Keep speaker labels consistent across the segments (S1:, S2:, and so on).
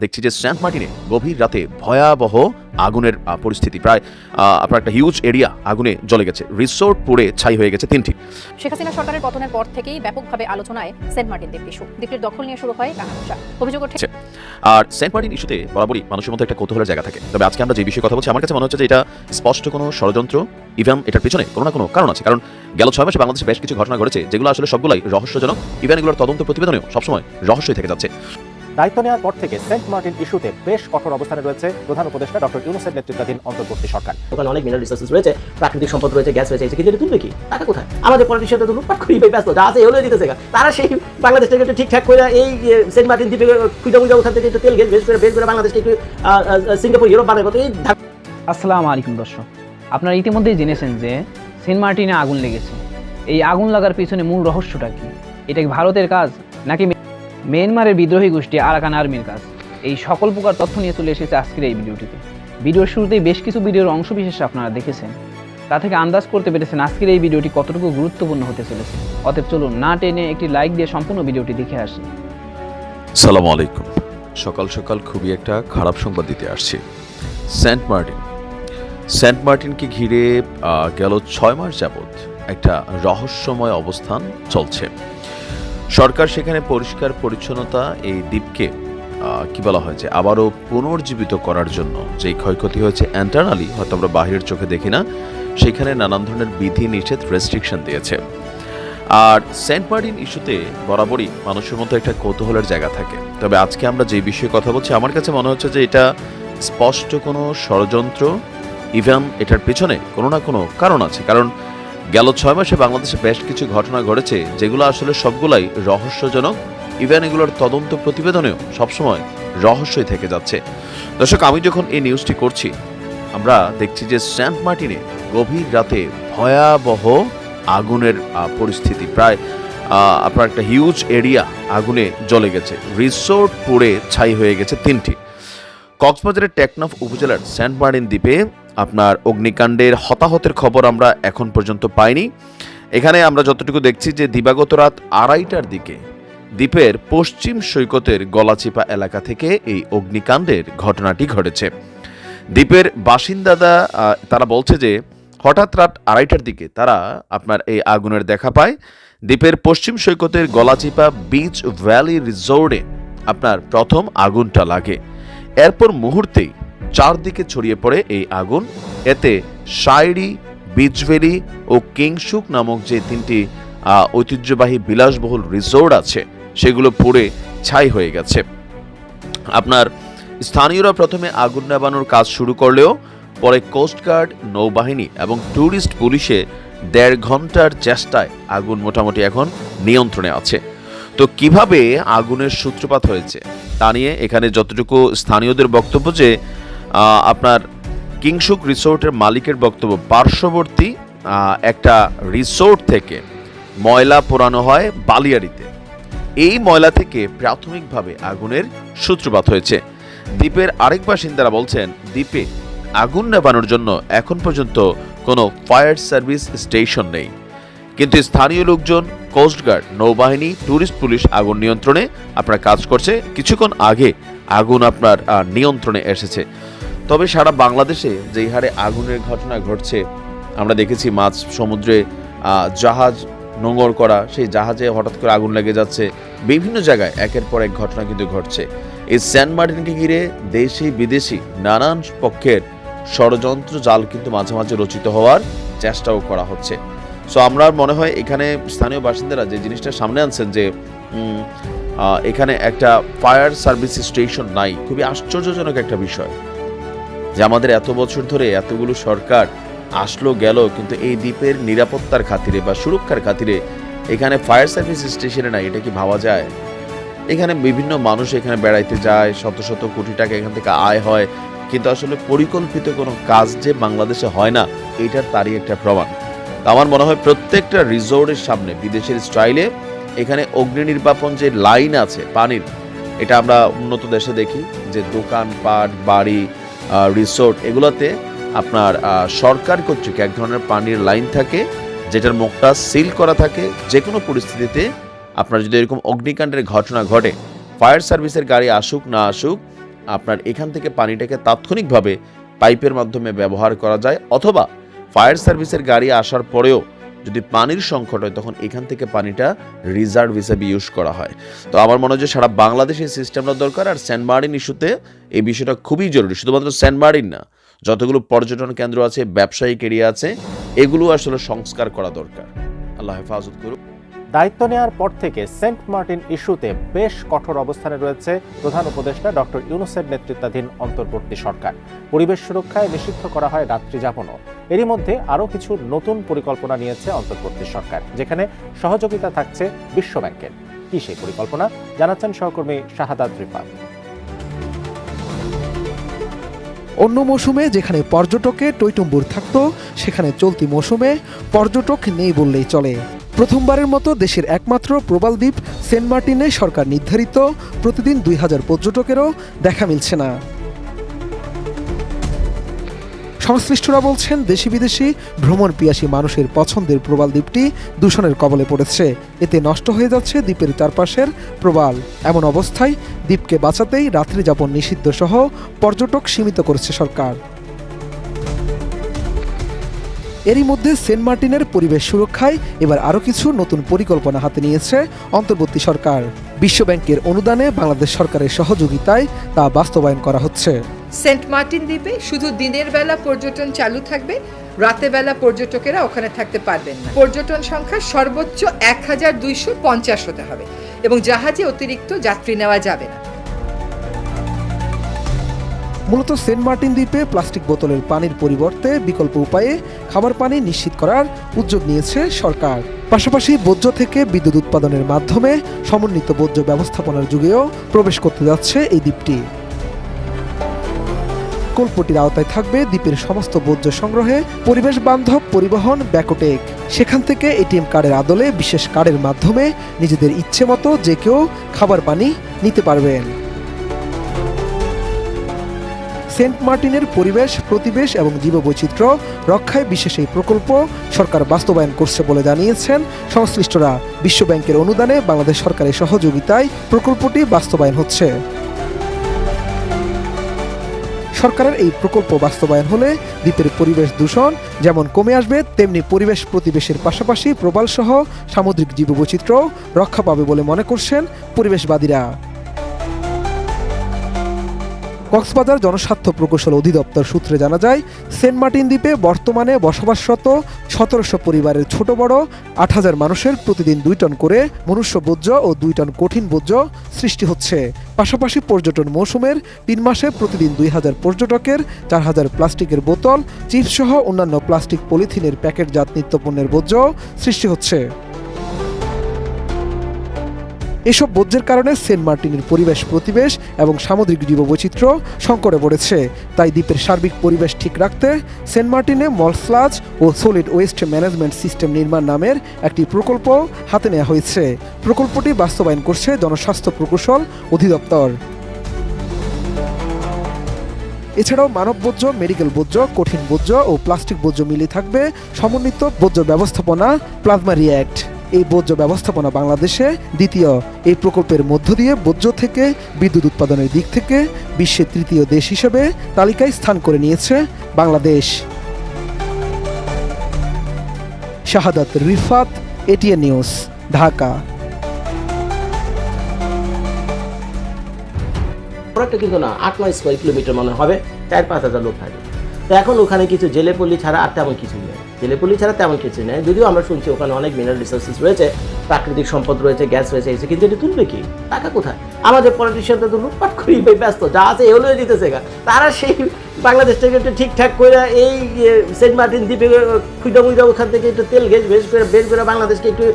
S1: দেখছি যে সেন্ট মার্টিনে গভীর রাতে ভয়াবহ আগুনের পরিস্থিতি। প্রায় আপনার একটা হিউজ এরিয়া আগুনে জ্বলে গেছে। রিসোর্ট পুড়ে ছাই হয়ে গেছে তিনটি।
S2: শেখ হাসিনা সরকারের পতনের পর থেকেই ব্যাপকভাবে আলোচনায় সেন্ট মার্টিন দ্বীপ ইস্যু দ্বীপটির দখল নিয়ে শুরু হয় কানাঘুষা অভিযোগ ওঠে
S1: আচ্ছা। আর সেন্ট মার্টিন ইস্যুতে বরাবরই মানুষের মধ্যে একটা কৌতূহলের জায়গা থাকে। তবে আজকে আমরা যে বিষয়ে কথা বলছি আমার কাছে মনে হচ্ছে যে এটা স্পষ্ট কোনো ষড়যন্ত্র ইভেন এটার পিছনে কোনো না কোনো কারণ আছে। কারণ গেল ছয় মাসে বাংলাদেশে বেশ কিছু ঘটনা ঘটেছে যেগুলো আসলে সবগুলাই রহস্যজনক। ইভেন এগুলোর তদন্ত প্রতিবেদনেও সবসময় রহস্যই থেকে যাচ্ছে।
S3: দায়িত্ব নেওয়ার পর থেকে সেন্ট মার্টিন ইস্যুতে বেশ কঠোর অবস্থানে রয়েছে প্রধান উপদেষ্টা ডক্টর ইউনুসের নেতৃত্বাধীন অন্তর্বর্তী সরকার।
S4: ওখানে অনেক মিনারেল রিসোর্সেস রয়েছে প্রাকৃতিক সম্পদ রয়েছে গ্যাস রয়েছে কিন্তু তুলবে কি? টাকা কোথায়? আমাদের পলিটিশিয়ানরা তো লুটপাট করি ভাই ব্যস্ত যা আছে এগুলো দিতেছে। তারা সেই বাংলাদেশ একটু ঠিকঠাক করে এই সেন্ট মার্টিন দ্বীপে খুঁজা খুঁজা ওখান থেকে একটু তেল গ্যাস বেশ করে বেশ করে বাংলাদেশকে একটু সিঙ্গাপুর ইউরোপ বানাবে তো এই
S5: আসসালামু আলাইকুম দর্শক। আপনারা ইতিমধ্যেই জেনেছেন যে সেন্ট মার্টিনে আগুন লেগেছে। এই আগুন লাগার পিছনে মূল রহস্যটা কি? এটা কি ভারতের কাজ নাকি মিয়ানমারের বিদ্রোহী গোষ্ঠী আরাকান আর্মির কাজ। এই সকল প্রকার তথ্য নিয়ে চলে এসেছে আজকের এই ভিডিওটিতে। ভিডিওর শুরুতেই বেশ কিছু ভিডিওর অংশবিশেষ আপনারা দেখেছেন। তা থেকে আন্দাজ করতে পেরেছেন আজকের এই ভিডিওটি কতটুকু গুরুত্বপূর্ণ হতে চলেছে। অতএব চলুন না টেনে একটি লাইক দিয়ে সম্পূর্ণ ভিডিওটি দেখে আসি।
S1: সালাম আলাইকুম। সকাল সকাল খুবই একটা খারাপ সংবাদ দিতে আসছি। Saint Martin. সেন্ট মার্টিনকে ঘিরে গেল ছয় মাস যাবৎ একটা রহস্যময় অবস্থান চলছে। সরকার সেখানে পরিষ্কার পরিচ্ছন্নতা এই দ্বীপকে কি বলা হয় যে, আবারও পুনর্জীবিত করার জন্য যেই ক্ষয়ক্ষতি হয়েছে অ্যান্টারনালি হয়তো আমরা বাহিরের চোখে দেখি না, সেখানে নানান ধরনের বিধি নিষেধ রেস্ট্রিকশন দিয়েছে। আর সেন্ট মার্টিন ইস্যুতে বরাবরই মানুষের মধ্যে একটা কৌতূহলের জায়গা থাকে। তবে আজকে আমরা যে বিষয়ে কথা বলছি, আমার কাছে মনে হচ্ছে যে এটা স্পষ্ট কোনো ষড়যন্ত্র ইভেন এটার পেছনে কোনো না কোনো কারণ আছে। কারণ গেল ছয় মাসে বাংলাদেশে বেশ কিছু ঘটনা ঘটেছে, যেগুলো আসলে সবগুলাই রহস্যজনক। ইভেন এগুলোর তদন্ত প্রতিবেদনেও সবসময় রহস্যই থেকে যাচ্ছে। দর্শক, আমি যখন এই নিউজটি করছি, আমরা দেখছি যে সেন্ট মার্টিনে গভীর রাতে ভয়াবহ আগুনের পরিস্থিতি। প্রায় আপনার একটা হিউজ এরিয়া আগুনে জ্বলে গেছে। রিসোর্ট পুড়ে ছাই হয়ে গেছে তিনটি। কক্সবাজারের টেকনাফ উপজেলার সেন্ট মার্টিন দ্বীপে আপনার অগ্নিকাণ্ডের হতাহতের খবর আমরা এখন পর্যন্ত পাইনি। এখানে আমরা যতটুকু দেখছি যে দিবাগত রাত আড়াইটার দিকে দ্বীপের পশ্চিম সৈকতের গলাচিপা এলাকা থেকে এই অগ্নিকাণ্ডের ঘটনাটি ঘটেছে। দ্বীপের বাসিন্দাদা তারা বলছে যে হঠাৎ রাত আড়াইটার দিকে তারা আপনার এই আগুনের দেখা পায়। দ্বীপের পশ্চিম সৈকতের গলাচিপা বিচ ভ্যালি রিসোর্টে আপনার প্রথম আগুনটা লাগে। এরপর মুহূর্তেই চারদিকে ছড়িয়ে পড়ে এই আগুন। এতে শায়রি বিচ ভ্যালি ও কিংসুক নামক যে তিনটি ঐতিহ্যবাহী বিলাসবহুল রিসোর্ট আছে, সেগুলো পুড়ে ছাই হয়ে গেছে। আপনার স্থানীয়রা প্রথমে আগুন নেবানোর কাজ শুরু করলেও, পরে কোস্টগার্ড নৌবাহিনী এবং ট্যুরিস্ট পুলিশে দেড় ঘণ্টার চেষ্টায় আগুন মোটামুটি এখন নিয়ন্ত্রণে আছে। তো কীভাবে আগুনের সূত্রপাত হয়েছে, তা নিয়ে এখানে যতটুকু স্থানীয়দের বক্তব্য যে আপনার কিংসুক রিসোর্টের মালিকের বক্তব্য। পার্শ্ববর্তী একটা রিসোর্ট থেকে ময়লা পোড়ানো হয় বালিয়াড়িতে। এই ময়লা থেকে প্রাথমিকভাবে আগুনের সূত্রপাত হয়েছে। দ্বীপের আরেক বাসিন্দারা বলছেন, দ্বীপে আগুন নেবানোর জন্য এখন পর্যন্ত কোনো ফায়ার সার্ভিস স্টেশন নেই। কিন্তু স্থানীয় লোকজন কোস্টগার্ড নৌবাহিনী ট্যুরিস্ট পুলিশ আগুন নিয়ন্ত্রণে আপনার কাজ করছে। কিছুক্ষণ আগে আগুন আপনার নিয়ন্ত্রণে এসেছে। তবে সারা বাংলাদেশে যেই হারে আগুনের ঘটনা ঘটছে, আমরা দেখেছি মাছ সমুদ্রে জাহাজ নোঙর করা, সেই জাহাজে হঠাৎ করে আগুন লেগে যাচ্ছে। বিভিন্ন জায়গায় একের পর এক ঘটনা কিন্তু ঘটছে। এই সেন্ট মার্টিনকে ঘিরে দেশি, বিদেশি নানান পক্ষের ষড়যন্ত্র জাল কিন্তু মাঝে মাঝে রচিত হওয়ার চেষ্টাও করা হচ্ছে। সো আমরা মনে হয় এখানে স্থানীয় বাসিন্দারা যে জিনিসটা সামনে আনছেন যে এখানে একটা ফায়ার সার্ভিস স্টেশন নাই, খুবই আশ্চর্যজনক একটা বিষয়। যে আমাদের এত বছর ধরে এতগুলো সরকার আসলো, গেল, কিন্তু এই দ্বীপের নিরাপত্তার খাতিরে বা সুরক্ষার খাতিরে এখানে ফায়ার সার্ভিস স্টেশনে নাই, এটা কি ভাবা যায়? এখানে বিভিন্ন মানুষ এখানে বেড়াইতে যায়, শত শত কোটি টাকা এখান থেকে আয় হয়, কিন্তু আসলে পরিকল্পিত কোনো কাজ যে বাংলাদেশে হয় না, এটার তারই একটা প্রমাণ। আমার মনে হয় প্রত্যেকটা রিসোর্টের সামনে, বিদেশের স্টাইলে এখানে অগ্নি নির্বাপন যে লাইন আছে, পানির, এটা আমরা উন্নত দেশে দেখি, যে দোকান পাট বাড়ি রিসোর্ট এগুলোতে আপনার সরকার কর্তৃক এক ধরনের পানির লাইন থাকে, যেটার মুখটা সিল করা থাকে। যে কোনো পরিস্থিতিতে আপনার যদি এরকম অগ্নিকাণ্ডের ঘটনা ঘটে ফায়ার সার্ভিসের গাড়ি আসুক, না আসুক, আপনার এখান থেকে পানিটাকে তাৎক্ষণিকভাবে পাইপের মাধ্যমে ব্যবহার করা যায়, অথবা ফায়ার সার্ভিসের গাড়ি আসার পরেও যদি পানির সংকট হয়, তখন এখান থেকে পানিটা রিজার্ভ হিসেবে ইউজ করা হয়। তো আমার মনে হয় সারা বাংলাদেশে সিস্টেমটা দরকার, আর সেন্ট ইস্যুতে এই বিষয়টা খুবই জরুরি। শুধুমাত্র সেন্ট না, যতগুলো পর্যটন কেন্দ্র আছে, ব্যবসায়িক এরিয়া আছে, এগুলো আসলে সংস্কার করা দরকার। আল্লাহ হেফাজত করুক।
S3: দায়িত্ব নেওয়ার পর থেকে সেন্ট মার্টিন ইস্যুতে বেশ কঠোর অবস্থানে রয়েছে প্রধান উপদেষ্টা ডক্টর ইউনুসের নেতৃত্বাধীন অন্তর্বর্তী সরকার। পরিবেশ সুরক্ষায় নিষিদ্ধ করা হয় রাত্রি যাপনও। এরই মধ্যে আরও কিছু নতুন পরিকল্পনা নিয়েছে অন্তর্বর্তী সরকার, যেখানে সহযোগিতা থাকছে বিশ্বব্যাংকের কি সেই পরিকল্পনা? জানাচ্ছেন সহকর্মী শাহাদাত রিফাত।
S6: অন্য মৌসুমে যেখানে পর্যটকে টৈটম্বুর থাকতো, সেখানে চলতি মৌসুমে পর্যটক নেই বললেই চলে। প্রথমবারের মতো দেশের একমাত্র প্রবাল দ্বীপ সেন্ট মার্টিনে সরকার নির্ধারিত, প্রতিদিন দুই হাজার পর্যটকেরও দেখা মিলছে না। সংশ্লিষ্টরা বলছেন দেশি বিদেশি ভ্রমণ পিয়াসী মানুষের পছন্দের প্রবাল দ্বীপটি দূষণের কবলে পড়েছে। এতে নষ্ট হয়ে যাচ্ছে দ্বীপের চারপাশের প্রবাল। এমন অবস্থায় দ্বীপকে বাঁচাতেই রাত্রি যাপন নিষিদ্ধ সহ পর্যটক সীমিত করেছে সরকার। এরই মধ্যে সেন্ট মার্টিনের পরিবেশ সুরক্ষায় এবার আরও কিছু নতুন পরিকল্পনা হাতে নিয়েছে অন্তর্বর্তী সরকার। বিশ্বব্যাংকের অনুদানে বাংলাদেশ সরকারের সহযোগিতায় তা বাস্তবায়ন করা হচ্ছে।
S7: সেন্ট মার্টিন দ্বীপে শুধু দিনের বেলা পর্যটন চালু থাকবে, রাতে বেলা পর্যটকেরা ওখানে থাকতে পারবেন না। পর্যটন সংখ্যা সর্বোচ্চ এক হাজার দুইশো পঞ্চাশ হতে হবে এবং জাহাজে অতিরিক্ত যাত্রী নেওয়া যাবে না।
S6: মূলত সেন্ট মার্টিন দ্বীপে প্লাস্টিক বোতলের পানির পরিবর্তে বিকল্প উপায়ে খাবার পানি নিশ্চিত করার উদ্যোগ নিয়েছে সরকার। পাশাপাশি বর্জ্য থেকে বিদ্যুৎ উৎপাদনের মাধ্যমে সমন্বিত বর্জ্য ব্যবস্থাপনার যুগেও প্রবেশ করতে যাচ্ছে এই দ্বীপটি। প্রকল্পটির আওতায় থাকবে দ্বীপের সমস্ত বর্জ্য সংগ্রহে পরিবেশ বান্ধব পরিবহন ব্যাকোটেক। সেখান থেকে এটিএম কার্ডের আদলে বিশেষ কার্ডের মাধ্যমে নিজেদের ইচ্ছে মতো যে কেউ খাবার পানি নিতে পারবেন। সেন্ট মার্টিনের পরিবেশ, প্রতিবেশ এবং জীববৈচিত্র্য রক্ষায় বিশেষ এই প্রকল্প সরকার বাস্তবায়ন করছে বলে জানিয়েছেন সংশ্লিষ্টরা। বিশ্বব্যাংকের অনুদানে বাংলাদেশ সরকারের সহযোগিতায় প্রকল্পটি বাস্তবায়ন হচ্ছে। সরকারের এই প্রকল্প বাস্তবায়ন হলে দ্বীপের পরিবেশ দূষণ যেমন কমে আসবে, তেমনি পরিবেশ প্রতিবেশের পাশাপাশি প্রবালসহ সামুদ্রিক জীববৈচিত্র্য রক্ষা পাবে বলে মনে করছেন পরিবেশবাদীরা। কক্সবাজার জনস্বার্থ প্রকৌশল অধিদপ্তর সূত্রে জানা যায়, সেন্ট মার্টিন দ্বীপে বর্তমানে বসবাসরত সতেরোশো পরিবারের ছোট বড় আট হাজার মানুষের প্রতিদিন দুই টন করে মনুষ্য বর্জ্য ও দুই টন কঠিন বর্জ্য সৃষ্টি হচ্ছে। পাশাপাশি পর্যটন মৌসুমের তিন মাসে প্রতিদিন দুই হাজার পর্যটকের, চার হাজার প্লাস্টিকের বোতল চিপস সহ অন্যান্য প্লাস্টিক পলিথিনের প্যাকেটজাত নিত্যপণ্যের বর্জ্য সৃষ্টি হচ্ছে। এসব বর্জ্যের কারণে সেন্ট মার্টিনের পরিবেশ প্রতিবেশ এবং সামুদ্রিক জীববৈচিত্র্য সংকটে পড়েছে। তাই দ্বীপের সার্বিক পরিবেশ ঠিক রাখতে সেন্ট মার্টিনে মলফ্লাজ ও সলিড ওয়েস্ট ম্যানেজমেন্ট সিস্টেম নির্মাণ নামের একটি প্রকল্প হাতে নেওয়া হয়েছে। প্রকল্পটি বাস্তবায়ন করছে জনস্বাস্থ্য প্রকৌশল অধিদপ্তর। এছাড়াও মানব বর্জ্য মেডিকেল বর্জ্য, কঠিন বর্জ্য ও প্লাস্টিক বর্জ্য মিলিয়ে থাকবে সমন্বিত বর্জ্য ব্যবস্থাপনা প্লাজমা রিয়্যাক্ট এই বর্জ্য ব্যবস্থাপনা বাংলাদেশে দ্বিতীয় এই প্রকল্পের মধ্য দিয়ে বর্জ্য থেকে বিদ্যুৎ উৎপাদনের দিক থেকে বিশ্বের তৃতীয় দেশ হিসেবে তালিকায় স্থান করে নিয়েছে Bangladesh. Shahadat Rifat, ATN news, Dhaka.
S4: কিন্তু না আট নয় স্কোয়ার কিলোমিটার মনে হবে, চার পাঁচ হাজার লোক থাকে। তো এখন ওখানে কিছু জেলেপল্লি ছাড়া আর তেমন কিছুই নেই। জেলেপল্লি ছাড়া তেমন কিছু নেই। যদিও আমরা শুনছি ওখানে অনেক মিনারেল রিসোর্সেস রয়েছে, প্রাকৃতিক সম্পদ রয়েছে গ্যাস রয়েছে, এসে কিন্তু এটা তুলবে কি? টাকা কোথায়? আমাদের পলিটিশিয়ানরা তো লুটপাট করি ব্যস্ত, যা আছে এগুলো দিতেছে তারা সেই বাংলাদেশটাকে একটু ঠিকঠাক করে এই সেন্ট মার্টিন দ্বীপে খুঁজা মুইজা ওখান থেকে একটু তেল গেস বেশ করে বের করে বাংলাদেশকে একটু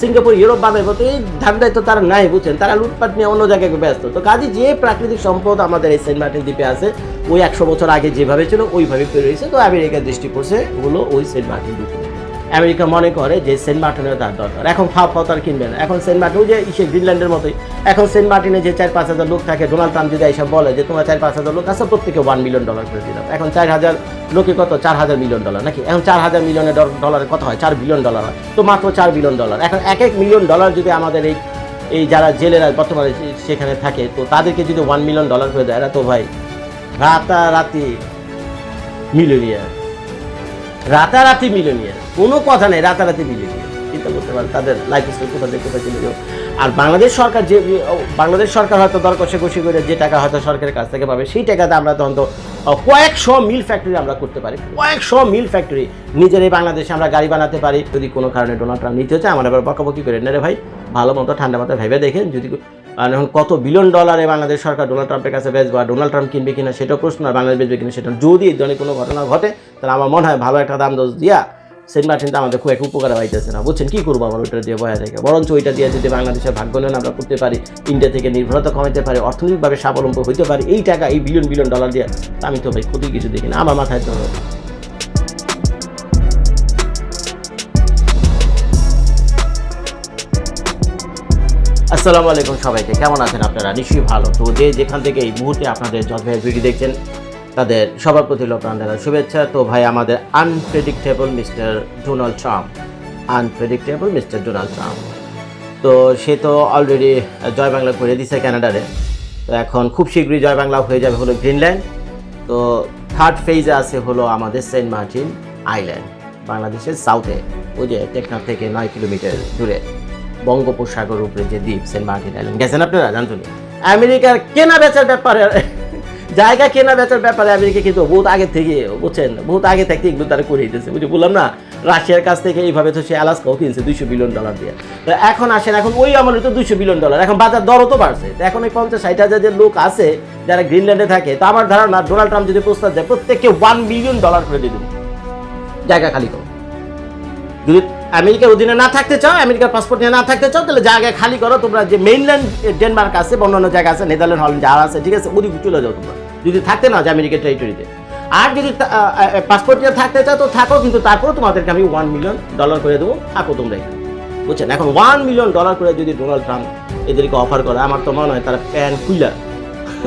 S4: সিঙ্গাপুর, ইউরোপ বানাবো তো এই ধান্দায় তো তারা নাই, বুঝছেন? তারা লুটপাট নিয়ে অন্য জায়গায় ব্যস্ত। তো কাজে, যে প্রাকৃতিক সম্পদ আমাদের এই সেন্ট মার্টিন দ্বীপে আছে, ওই একশো বছর আগে যেভাবে ছিল, ওইভাবে পেরিয়েছে রয়েছে তো আমেরিকার দৃষ্টি পড়ছে ওগুলো ওই সেন্ট মার্টিন দ্বীপে। আমেরিকা মনে করে যে সেন্ট মার্টিনের তার দরকার। এখন ফাও ফাও তার কিনবে না। এখন সেন্ট মার্টিন যে ইসে গ্রিনল্যান্ডের মতোই। এখন সেন্ট মার্টিনে যে চার পাঁচ হাজার লোক থাকে, ডোনাল্ড ট্রাম্প যদি এইসব বলে যে তোমার চার পাঁচ হাজার লোক আছে, প্রত্যেকে ওয়ান মিলিয়ন ডলার করে দিলাম। এখন চার হাজার লোকে কত? চার হাজার মিলিয়ন ডলার নাকি? এখন চার হাজার মিলিয়নের ডলারের কত হয়? চার বিলিয়ন ডলার হয়। তো মাত্র চার বিলিয়ন ডলার এখন এক এক মিলিয়ন ডলার যদি আমাদের এই এই যারা জেলেরা বর্তমানে সেখানে থাকে, তো তাদেরকে যদি ওয়ান মিলিয়ন ডলার করে দেয়, এরা তো ভাই রাতারাতি মিলিয়নিয়ার রাতারাতি মিলিয়নিয়ার। কোনো কথা নেই, রাতারাতি মিলিয়নিয়ার। চিন্তা করতে পারে তাদের লাইফ স্টাইল কোথা থেকে কোথায় চলে যাও আর বাংলাদেশ সরকার যে বাংলাদেশ সরকার হয়তো দর কষাকষি করে যে টাকা হয়তো সরকারের কাছ থেকে পাবে, সেই টাকাতে আমরা তখন তো কয়েকশো মিল ফ্যাক্টরি আমরা করতে পারি। কয়েকশো মিল ফ্যাক্টরি নিজের এই বাংলাদেশে আমরা গাড়ি বানাতে পারি। যদি কোনো কারণে ডোনাল্ড ট্রাম্প নিতে হচ্ছে, আমার আবার বকাবকি করে না রে ভাই, ভালো মতো ঠান্ডা মাথায় ভেবে দেখেন, যদি এখন কত বিলিয়ন ডলারে বাংলাদেশ সরকার ডোনাল্ড ট্রাম্পের কাছে বেচবে আর ডোনাল্ড ট্রাম্প কিনবে কিনা সেটাও প্রশ্ন, আর বাংলাদেশ বেচবে কিনা সেটা যদি এই ধরনের কোনো ঘটনা ঘটে, তাহলে আমার মনে হয় ভালো একটা দাম দোষ দিয়া সেন্ট মার্টিন তো আমাদের খুব একটা উপকার পাইতেছে না। বুঝছেন কী করব আমার ওইটা দিয়ে বয়া থেকে বরঞ্চ ওইটা দিয়ে যদি বাংলাদেশের ভাগ্য নেন আমরা করতে পারি ইন্ডিয়া থেকে নির্ভরতা কমাতে পারি, অর্থনৈতিকভাবে স্বাবলম্বী হইতে পারি, এই টাকা এই বিলিয়ন বিলিয়ন ডলার দিয়ে আমি তো ভাই ক্ষতি কিছু দেখি না, আমার মাথায় তো আসসালামু আলাইকুম সবাইকে। কেমন আছেন আপনারা? নিশ্চয়ই ভালো। তো যে যেখান থেকে এই মুহূর্তে আপনাদের ভাইয়ের ভিডিও দেখছেন, তাদের সবার প্রতি লোকান্ডার শুভেচ্ছা। তো ভাই, আমাদের unpredictable mister Donald Trump unpredictable mister Donald Trump তো সে তো অলরেডি জয় বাংলা করে দিছে ক্যানাডারে তো এখন খুব শীঘ্রই জয় বাংলা হয়ে যাবে হলো গ্রিনল্যান্ড তো থার্ড ফেজে আছে হলো আমাদের সেন্ট মার্টিন আইল্যান্ড বাংলাদেশের সাউথে ওই যে টেকনাফ থেকে নয় কিলোমিটার দূরে। বঙ্গোপসাগর উপরে যে দ্বীপ, সেন্ট মার্টিন আইল্যান্ড। গেছেন আপনারা? জানতো আমেরিকার কেনা বেচার ব্যাপারে, জায়গা কেনা বেচার ব্যাপারে আমেরিকা কিন্তু বহুত আগে থেকে, বুঝছেন? বহুত আগে থেকে এগুলো তারা করে দিতেছে। বুঝে বললাম না, রাশিয়ার কাছ থেকে এইভাবে তো সে আলাস্কাও কিনছে, দুইশো বিলিয়ন ডলার দিয়ে। তো এখন আসেন, এখন ওই আমলে তো দুইশো বিলিয়ন ডলার এখন বাজার দরও তো বাড়ছে। তো এখন ওই পঞ্চাশ, ষাট হাজার যে লোক আছে, যারা গ্রিনল্যান্ডে থাকে, তো আমার ধারণা ডোনাল্ড ট্রাম্প যদি প্রস্তাব দেয়, প্রত্যেককে ওয়ান বিলিয়ন ডলার করে দিয়ে দেবে। জায়গা খালি করো। যদি আমেরিকার অধীনে না থাকতে চাও, আমেরিকার পাসপোর্ট নিয়ে না থাকতে চাও, তাহলে জায়গা খালি করো, তোমরা যে মেইনল্যান্ড ডেনমার্ক আছে অন্যান্য জায়গা আছে নেদারল্যান্ড হল্যান্ড যা আছে, ঠিক আছে, ওদিকে চলে যাও তোমরা। যদি থাকতে না, যে আমেরিকার টেরিটরিতে আর যদি পাসপোর্ট নিয়ে থাকতে চাও, তো থাকো, কিন্তু তারপরে তোমাদেরকে আমি ওয়ান মিলিয়ন ডলার করে দেবো। থাকো তোমরা বুঝছেন? এখন ওয়ান মিলিয়ন ডলার করে যদি ডোনাল্ড ট্রাম্প এদেরকে অফার করে, আমার তো মনে হয় তারা প্যান খুইলা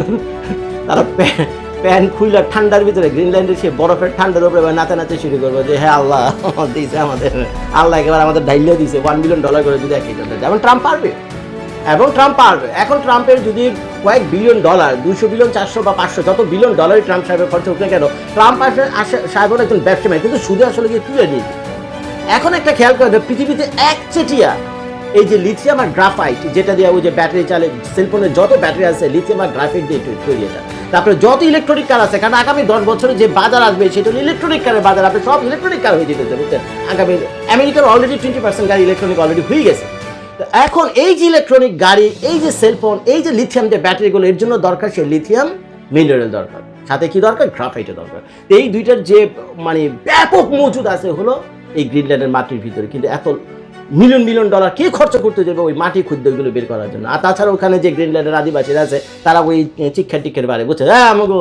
S4: তারা প্যান প্যান খুইলা ঠান্ডার ভিতরে গ্রিনল্যান্ডের সে বরফের ঠান্ডার উপরে নাচা নাচে শুরু করব যে হ্যাঁ আল্লাহ দিয়েছে, আমাদের, আল্লাহ একেবারে আমাদের ডাইলিয়া দিয়েছে ওয়ান মিলিয়ন ডলার করে যদি এক যেমন ট্রাম্প পারবে। এবং ট্রাম্প পারবে। এখন ট্রাম্পের যদি কয়েক বিলিয়ন ডলার দুশো বিলিয়ন চারশো বা পাঁচশো, যত বিলিয়ন ডলারই ট্রাম্প সাহেবের খরচ হোক না কেন, ট্রাম্প আসে, আসে- সাহেব হলো একজন ব্যবসায়ী কিন্তু সুদে আসলে গিয়ে তুলে নিয়েছে। এখন একটা খেয়াল করে, পৃথিবীতে একচেটিয়া এই যে লিথিয়াম আর গ্রাফাইট যেটা দিয়ে ওই যে ব্যাটারি চালে সেলফোনের যত ব্যাটারি আছে লিথিয়াম আর গ্রাফাইট দিয়ে তৈরি এটা। তারপরে যত ইলেকট্রনিক কার আছে, কারণ আগামী দশ বছরে যে বাজার আসবে, সেটা ইলেকট্রনিক কারের বাজার। আপনি সব ইলেকট্রনিক কার হয়ে যেতেছে বুঝছেন আগামী আমেরিকার অলরেডি টোয়েন্টি পার্সেন্ট গাড়ি ইলেকট্রনিক অলরেডি হয়ে গেছে। তো এখন এই যে ইলেকট্রনিক গাড়ি, এই যে সেলফোন এই যে লিথিয়াম যে ব্যাটারিগুলো এর জন্য দরকার সে লিথিয়াম মিনারেল দরকার। সাথে কি দরকার? গ্রাফাইটের দরকার। এই দুইটার যে মানে ব্যাপক মজুদ আছে হলো এই গ্রিনল্যান্ডের মাটির ভিতরে। কিন্তু এত মিলিয়ন মিলিয়ন ডলার কে খরচ করতে যাবে ওই মাটি ক্ষুদ্রগুলো বের করার জন্য? আর তাছাড়া ওখানে যে গ্রিনল্যান্ডের আদিবাসীরা আছে, তারা ওই চিক্ষা টিক্ষের বারে, বুঝছে? হ্যাঁ আমাকে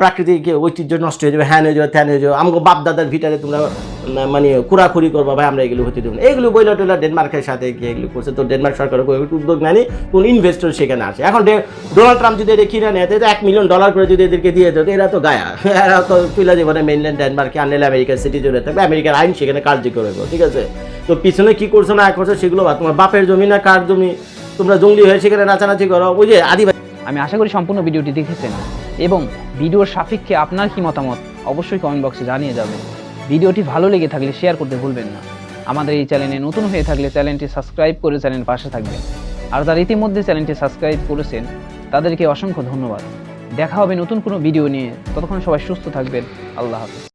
S4: প্রাকৃতিক ঐতিহ্য নষ্ট হয়ে যাবে হ্যান হয়ে যাবে, ত্যান হয়ে যাবে আমাকে বাপ দাদার ভিটারে তোমরা মানে কুড়াখুড়ি করবা, ভাই, আমরা এগুলো হতে দেবো এগুলো বইলা টইলা ডেনমার্কের সাথে গিয়ে এগুলো করছে, তো ডেনমার্ক সরকার উদ্যোগ নেয়নি, কোন ইনভেস্টর সেখানে আসে। এখন ডোনাল্ড ট্রাম্প যদি এটা কিনে নেয় এক মিলিয়ন ডলার করে যদি এদেরকে দিয়ে দেয় এরা তো গায়া। এরা তো তুলে জীবনে মেইনল্যান্ড ডেনমার্কে আনলে আমেরিকার সিটি জুড়ে থাকবে আমেরিকার আইন সেখানে কার্যকর হবে ঠিক আছে? তো পিছনে কি করছ, না করছ সেগুলো। তোমার বাপের জমি না কার জমি? তোমরা জঙ্গলি হয়ে সেখানে নাচানাচি করো। ওই যে আদিবাসী
S5: আমি আশা করি সম্পূর্ণ ভিডিওটি দেখেছেন। এবং ভিডিওর সাপেক্ষে আপনার কি মতামত, অবশ্যই কমেন্ট বক্সে জানিয়ে যাবেন। ভিডিওটি ভালো লেগে থাকলে শেয়ার করতে ভুলবেন না। আমাদের এই চ্যানেলে নতুন হয়ে থাকলে চ্যানেলটি সাবস্ক্রাইব করে চ্যানেল পাশে থাকবেন। আর যারা ইতিমধ্যে চ্যানেলটি সাবস্ক্রাইব করেছেন, তাদেরকে অসংখ্য ধন্যবাদ। দেখা হবে নতুন কোনো ভিডিও নিয়ে। ততক্ষণ সবাই সুস্থ থাকবেন। আল্লাহ হাফিজ।